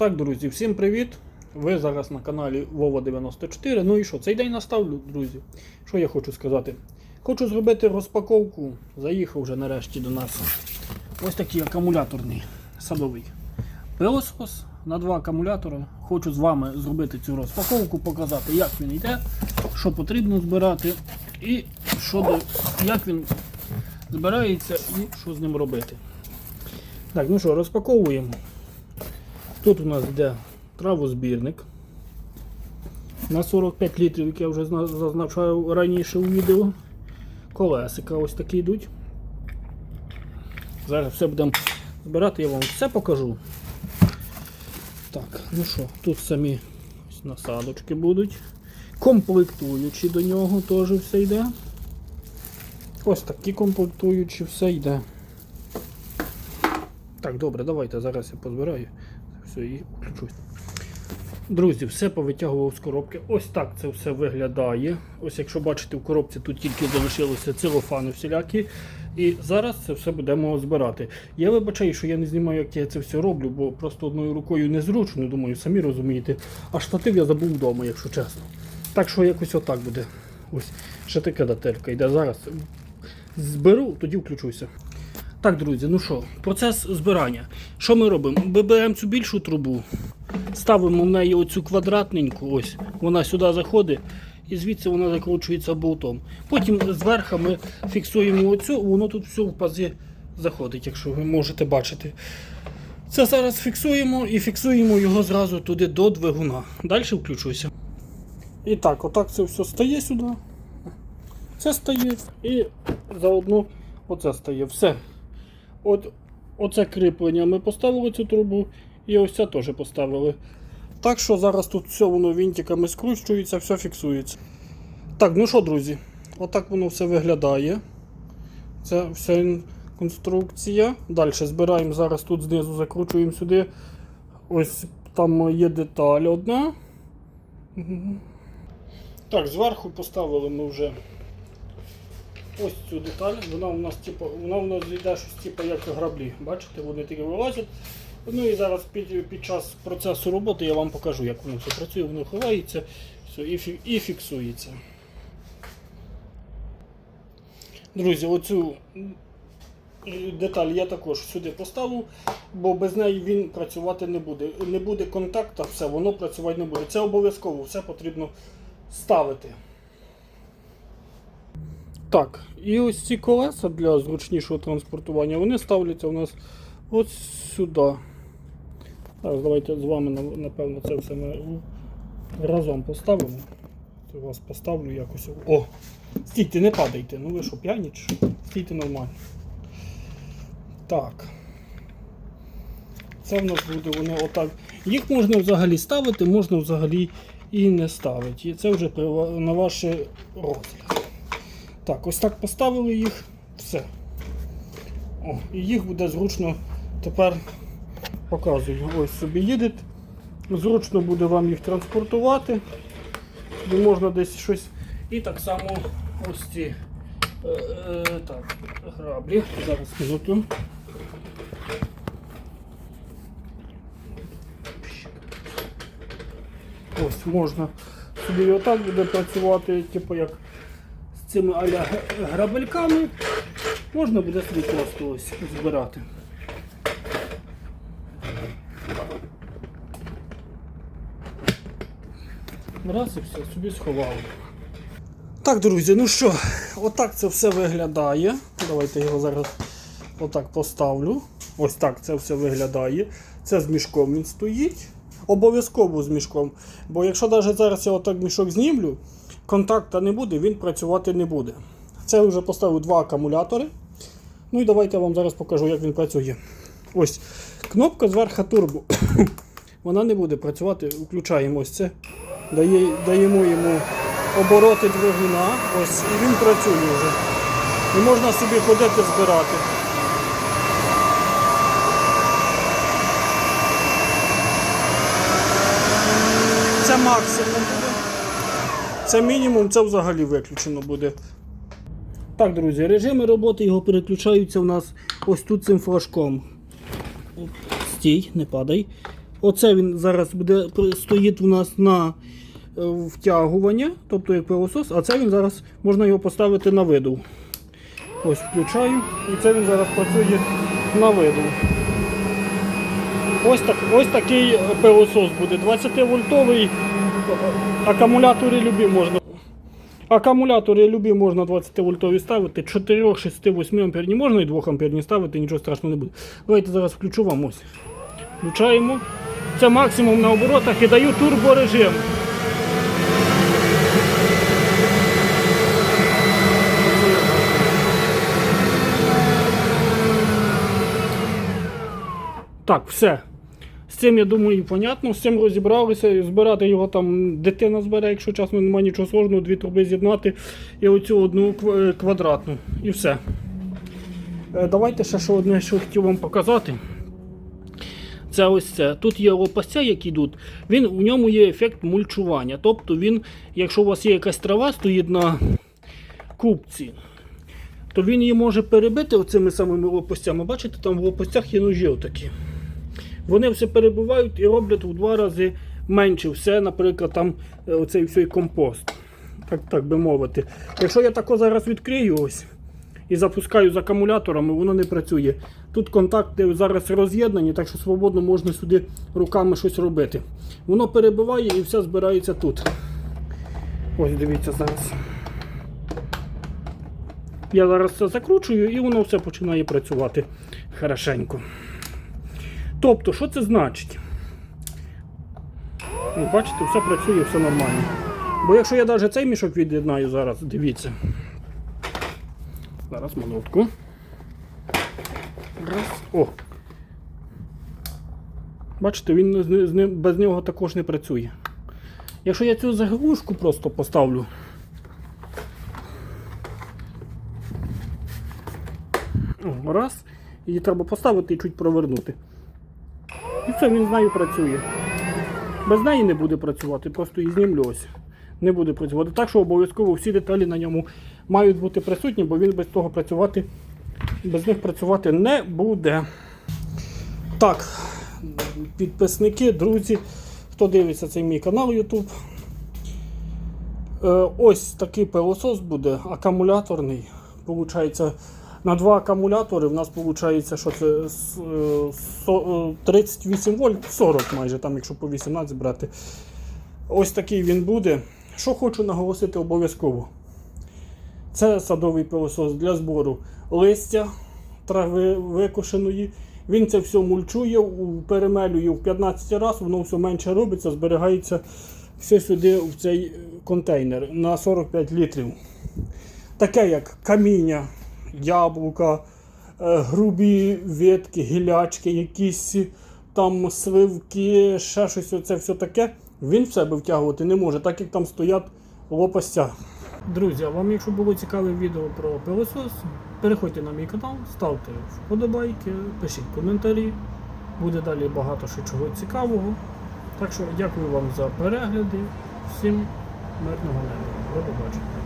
Так, друзі, всім привіт! Ви зараз на каналі Вова94. Ну і що, цей день настав, друзі. Що я хочу сказати? Хочу зробити розпаковку. Заїхав вже нарешті до нас. Ось такий акумуляторний садовий пилосос на два акумулятори. Хочу з вами зробити цю розпаковку, показати, як він йде, що потрібно збирати і що як він збирається і що з ним робити. Так, ну що, розпаковуємо. Тут у нас йде травозбірник на 45 літрів, як я вже зна- зазначав раніше у відео. Колесика ось такі йдуть. Зараз все будемо збирати, я вам все покажу. Так, ну що, тут самі насадочки будуть. Комплектуючі до нього теж все йде. Ось такі комплектуючі все йде. Так, добре, давайте зараз я позбираю. Все і включусь. Друзі, все повитягував з коробки. Ось так це все виглядає. Ось якщо бачите, в коробці тут тільки залишилися целофани всілякі. І зараз це все будемо збирати. Я вибачаю, що я не знімаю, як я це все роблю, бо просто одною рукою незручно, думаю, самі розумієте. А штатив я забув вдома, якщо чесно. Так що якось отак буде. Ось, ще така дателька йде зараз. Зберу, тоді включуся. Так, друзі, ну що, процес збирання. Що ми робимо? Ми беремо цю більшу трубу, ставимо в неї оцю квадратненьку, ось, вона сюди заходить, і звідси вона закручується болтом. Потім зверху ми фіксуємо оцю, воно тут все в пазі заходить, якщо ви можете бачити. Це зараз фіксуємо і фіксуємо його зразу туди до двигуна. Далі включуся. І так, отак це все стає сюди. Це стає і заодно оце стає. Все. От, оце кріплення ми поставили цю трубу і ось це теж поставили. Так що зараз тут все воно вінтиками скручується, все фіксується. Так, ну що, друзі, отак воно все виглядає. Це вся конструкція. Далі збираємо зараз тут знизу, закручуємо сюди. Ось там є деталь одна. Так, зверху поставили ми вже ось цю деталь. Вона у нас типу, вона у нас йде щось типу, як граблі. Бачите, вони такі вилазять. Ну і зараз під, під час процесу роботи я вам покажу, як воно все працює, воно ховається все, і, і фіксується. Друзі, оцю е, деталь я також сюди поставив, бо без неї він працювати не буде. Не буде контакту, все, воно працювати не буде. Це обов'язково, все потрібно ставити. Так, і ось ці колеса для зручнішого транспортування, вони ставляться у нас от сюди. Зараз давайте з вами напевно це все ми разом поставимо. Це вас поставлю якось. О! Стійте, не падайте. Ну ви що, п'яні? Стійте нормально. Так. Це в нас буде вони отак. Їх можна взагалі ставити, можна взагалі і не ставити. І це вже на ваш розгляд. Так, ось так поставили їх. Все. О, і їх буде зручно тепер показую. Ось собі їде. Зручно буде вам їх транспортувати. Де можна десь щось. І так само ось ці е, е, так, граблі. Зараз минуту. Ось можна собі отак буде працювати, типу як цими аля грабельками. Можна буде собі просто ось збирати. Раз і все, собі сховали. Так, друзі, ну що, отак це все виглядає. Давайте його зараз отак поставлю. Ось так це все виглядає. Це з мішком він стоїть. Обов'язково з мішком. Бо якщо навіть зараз я отак мішок знімлю, контакта не буде, він працювати не буде. Це вже поставив два акумулятори. Ну і давайте я вам зараз покажу, як він працює. Ось кнопка зверху турбо. Вона не буде працювати. Включаємо ось це. Дає, даємо йому обороти двигуна. Ось, і він працює вже. І можна собі ходити збирати. Це максимум. Це мінімум, це взагалі виключено буде. Так, друзі, режими роботи його переключаються у нас ось тут цим флажком. Стій, не падай. Оце він зараз буде стоїть у нас на е, втягування, тобто як пилосос, а це він зараз можна його поставити на виду. Ось включаю, і це він зараз працює на виду. Ось, так, ось такий пилосос буде. 20-вольтовий. Акумулятори любі можна. Акумулятори любі можна 20 вольтові ставити, 4, 6, 8 амперні можна і 2 амперні ставити, нічого страшного не буде. Давайте зараз включу вам ось. Включаємо. Це максимум на оборотах і даю турборежим. Так, все. Цим, я думаю, понятно. З цим розібралися. Збирати його там дитина збере, якщо чесно, немає нічого сложного, дві труби з'єднати і оцю одну е, квадратну. І все. Е, Давайте ще що одне, що хотів вам показати. Це ось це. Тут є лопастя, які йдуть. Він, у ньому є ефект мульчування. Тобто він, якщо у вас є якась трава, стоїть на кубці, то він її може перебити оцими самими лопастями. Бачите, там в лопастях є ножі отакі. Вони все перебувають і роблять в два рази менше все, наприклад, там е, оцей всій компост. Так, так би мовити. Якщо я тако зараз відкрию ось і запускаю з акумуляторами, воно не працює. Тут контакти зараз роз'єднані, так що свободно можна сюди руками щось робити. Воно перебиває і все збирається тут. Ось дивіться зараз. Я зараз це закручую і воно все починає працювати хорошенько. Тобто, що це значить? Ну, Бачите, все працює, все нормально. Бо якщо я навіть цей мішок від'єднаю зараз, дивіться. Зараз минутку. Раз. О. Бачите, він з ним- без нього також не працює. Якщо я цю заглушку просто поставлю. Раз. Її треба поставити і чуть провернути. Все, він з нею працює. Без неї не буде працювати, просто її знімлю ось. Не буде працювати. Так що обов'язково всі деталі на ньому мають бути присутні, бо він без того працювати, без них працювати не буде. Так, підписники, друзі, хто дивиться цей мій канал YouTube. Е, ось такий пилосос буде акумуляторний. Получається, на два акумулятори в нас виходить, що це с- е, со- е, 38 вольт, 40 майже, там, якщо по 18 брати. Ось такий він буде. Що хочу наголосити обов'язково. Це садовий пилосос для збору листя, трави викошеної. Він це все мульчує, у- перемелює в 15 разів, воно все менше робиться, зберігається все сюди в цей контейнер на 45 літрів. Таке як каміння, яблука, е, грубі ветки, гілячки, якісь там сливки, ще щось оце все таке. Він в себе втягувати не може, так як там стоять лопастя. Друзі, а вам, якщо було цікаве відео про пилосос, переходьте на мій канал, ставте вподобайки, пишіть коментарі. Буде далі багато ще чого цікавого. Так що дякую вам за перегляди. Всім мирного неба. До побачення.